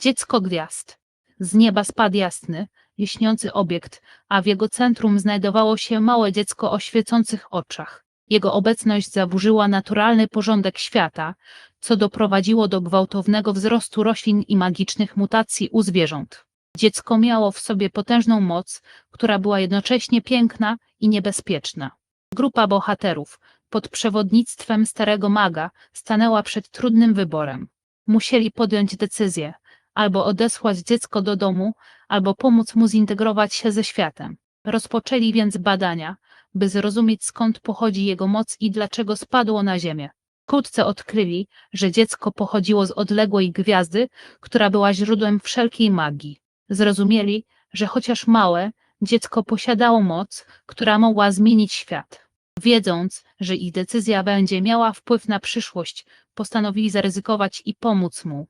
Dziecko gwiazd. Z nieba spadł jasny, lśniący obiekt, a w jego centrum znajdowało się małe dziecko o świecących oczach. Jego obecność zaburzyła naturalny porządek świata, co doprowadziło do gwałtownego wzrostu roślin i magicznych mutacji u zwierząt. Dziecko miało w sobie potężną moc, która była jednocześnie piękna i niebezpieczna. Grupa bohaterów pod przewodnictwem starego maga stanęła przed trudnym wyborem. Musieli podjąć decyzję, albo odesłać dziecko do domu, albo pomóc mu zintegrować się ze światem. Rozpoczęli więc badania, by zrozumieć skąd pochodzi jego moc i dlaczego spadło na ziemię. Wkrótce odkryli, że dziecko pochodziło z odległej gwiazdy, która była źródłem wszelkiej magii. Zrozumieli, że chociaż małe, dziecko posiadało moc, która mogła zmienić świat. Wiedząc, że ich decyzja będzie miała wpływ na przyszłość, postanowili zaryzykować i pomóc mu.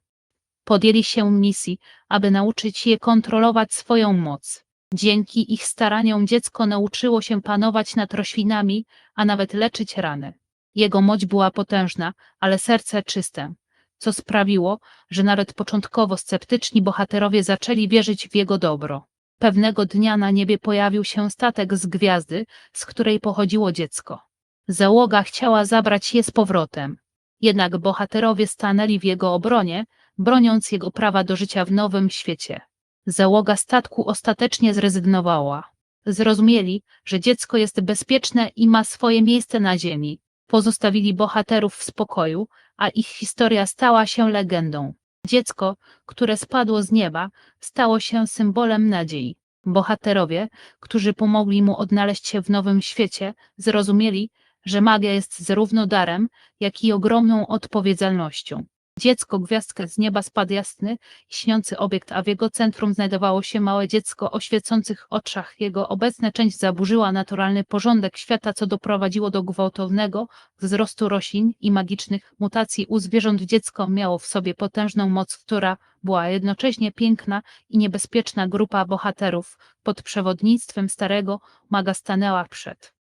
Podjęli się misji, aby nauczyć je kontrolować swoją moc. Dzięki ich staraniom dziecko nauczyło się panować nad roślinami, a nawet leczyć rany. Jego moc była potężna, ale serce czyste, co sprawiło, że nawet początkowo sceptyczni bohaterowie zaczęli wierzyć w jego dobro. Pewnego dnia na niebie pojawił się statek z gwiazdy, z której pochodziło dziecko. Załoga chciała zabrać je z powrotem. Jednak bohaterowie stanęli w jego obronie, broniąc jego prawa do życia w nowym świecie. Załoga statku ostatecznie zrezygnowała. Zrozumieli, że dziecko jest bezpieczne i ma swoje miejsce na ziemi. Pozostawili bohaterów w spokoju, a ich historia stała się legendą. Dziecko, które spadło z nieba, stało się symbolem nadziei. Bohaterowie, którzy pomogli mu odnaleźć się w nowym świecie, zrozumieli, że magia jest zarówno darem, jak i ogromną odpowiedzialnością. Dziecko gwiazdka z nieba spadł jasny, śniący obiekt, a w jego centrum znajdowało się małe dziecko o świecących oczach. Jego obecna część zaburzyła naturalny porządek świata, co doprowadziło do gwałtownego wzrostu roślin i magicznych mutacji u zwierząt. Dziecko miało w sobie potężną moc, która była jednocześnie piękna i niebezpieczna. Grupa bohaterów pod przewodnictwem starego maga stanęła przed